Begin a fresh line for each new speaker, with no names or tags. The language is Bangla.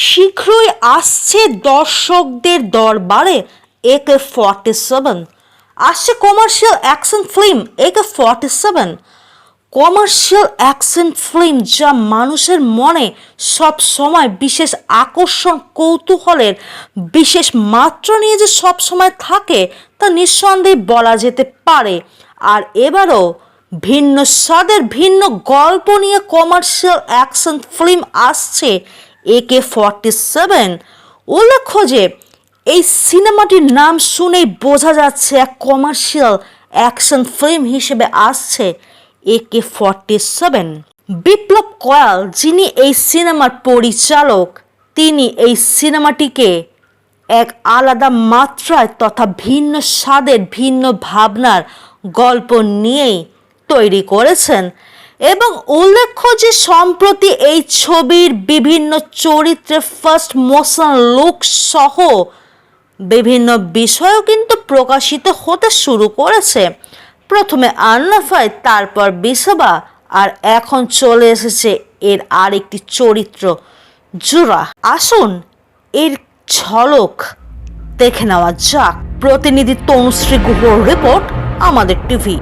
শীঘ্রই আসছে দর্শকদের দরবারে একে ফর্টি সেভেন আসছে commercial action film AK forty seven commercial action film যা মানুষের মনে সব সময় বিশেষ আকর্ষণ, কৌতূহলের বিশেষ মাত্রা নিয়ে যে সব সময় থাকে, তা নিঃসন্দেহে বলা যেতে পারে। আর এবারও ভিন্ন স্বাদের ভিন্ন গল্প নিয়ে কমার্শিয়াল অ্যাকশন ফিল্ম আসছে একে ফর্টি সেভেন উল্লেখ্য যে এই সিনেমাটির নাম শুনেই বোঝা যাচ্ছে এক কমার্শিয়াল অ্যাকশন ফিল্ম হিসেবে আসছে A K forty seven Biplab Koyal, যিনি এই সিনেমার পরিচালক, তিনি এই সিনেমাটিকে এক আলাদা মাত্রায় তথা ভিন্ন স্বাদের, ভিন্ন ভাবনার গল্প নিয়েই তৈরি করেছেন। এবং উল্লেখ্য যে সম্প্রতি এই ছবির বিভিন্ন চরিত্রে ফার্স্ট মোশন লুক সহ বিভিন্ন বিষয়ও কিন্তু প্রকাশিত হতে শুরু করেছে। প্রথমে আন্নাফাই, তারপর বিসবা আর এখন চলে এসেছে এর আরেকটি চরিত্র জুরা আসুন এর ঝলক দেখে নেওয়া যাক। প্রতিনিধি তনুশ্রী গুহর রিপোর্ট আমাদের টিভি।